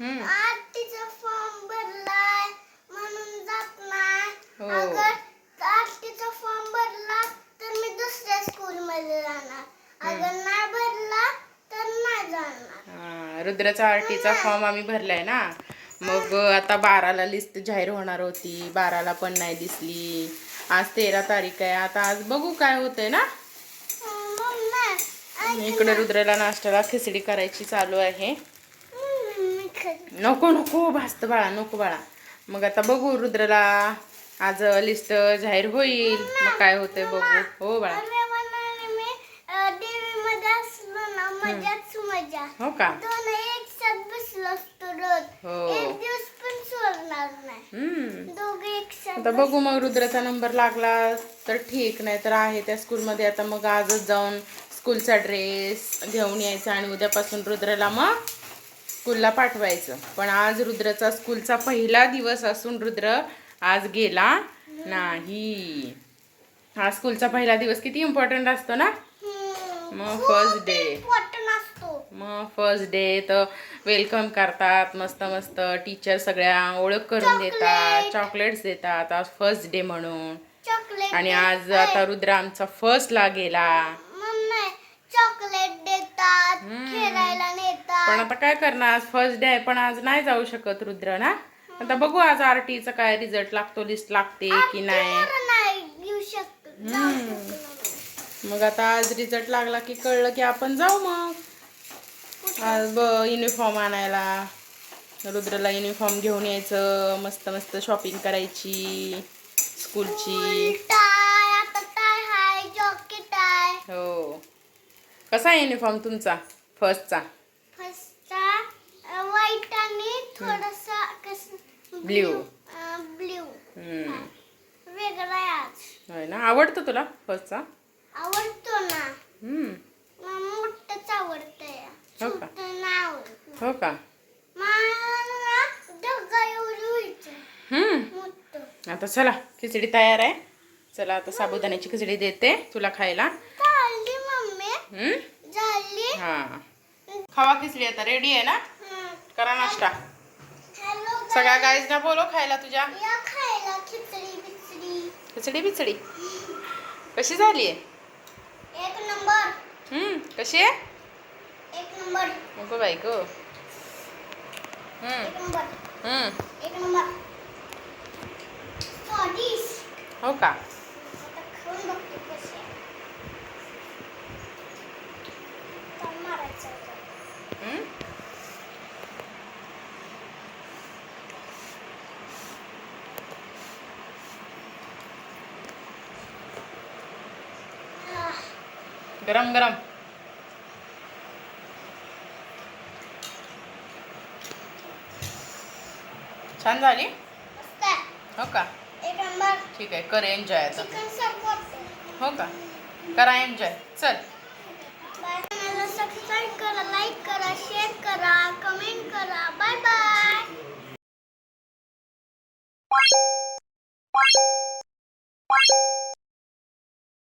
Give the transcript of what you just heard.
आरतीचा फॉर्म भरलाय म्हणून जात नाही फॉर्म भरला तर मी दुसऱ्या स्कूल मध्ये जाणार. अगर नाही भरला तर नाही जाणार. रुद्राचा आरटीचा फॉर्म आम्ही भरलाय ना. मग आता बाराला लिस्ट जाहीर होणार होती. बाराला पण नाही दिसली. आज तेरा तारीख आहे. आता आज बघू काय होतंय ना. हो, इकडे रुद्राला नाश्त्याला खिचडी करायची चालू आहे. नको नको भास्त बाळा नको बाळा. मग आता बघू रुद्राला. आज लिस्ट जाहीर होईल. मग काय होतंय बघू. हो बाळा. हो का? हो. आता बघू मग रुद्राचा नंबर लागला तर ठीक नाही तर आहे त्या स्कूलमध्ये आता मग आजच जाऊन स्कूलचा ड्रेस घेऊन यायचा आणि उद्यापासून रुद्राला मग स्कूलला पाठवायचं. पण आज रुद्राचा स्कूलचा पहिला दिवस असून रुद्र आज गेला नाही. हा स्कूलचा पहिला दिवस किती इम्पॉर्टंट असतो ना? मग फर्स्ट डे मग फर्स्ट डे तर वेलकम करतात मस्त मस्त टीचर सगळ्या ओळख करून देतात. चॉकलेट्स देतात. आज फर्स्ट डे म्हणून. आणि आज आता रुद्र आमचा फर्स्टला गेला. मम्मी चॉकलेट देतात. खेळायला पण आता काय करणार? आज फर्स्ट डे आहे पण आज नाही जाऊ शकत रुद्र ना आता बघू आज आर टीचा काय रिझल्ट लागतो लिस्ट लागते की नाही. मग आता आज रिझल्ट लागला की कळलं की आपण जाऊ मग. आज ब युनिफॉर्म आणायला. रुद्रला युनिफॉर्म घेऊन यायचं मस्त मस्त शॉपिंग करायची स्कूलची हो. कसा आहे युनिफॉर्म तुमचा? फर्स्टचा व्हाईट आणि थोडासा कस. ब्ल्यू. हम्म. वेगळा आहे ना? आवडतं तुला फर्स्टचा आवडतो ना. मोठंच आवडतंय. हो का? छोटं नाही आवडत हो का? ना. मोठं. आता चला खिचडी तयार आहे. चला आता साबुदाण्याची खिचडी देते तुला खायला. झाली हा. खावा खिचडी आता. रेडी आहे ना? करा नाश्ता. सगळ्या गाईजना बोलो खायला तुझ्या. खायला खिचडी बिचडी. खिचडी बिचडी. कशी झाली एक नंबर. हम्म कशी आहे? एक नंबर. नको बाई गो. हम्म. हम्म. एक नंबर. स्वादिष्ट. हो का? गरम गरम। छान झाली? हो का? ठीक आहे कर एन्जॉय आता. हो का? करा एन्जॉय चल. सबस्क्राईब करा लाईक करा शेअर करा कमेंट करा. Bye bye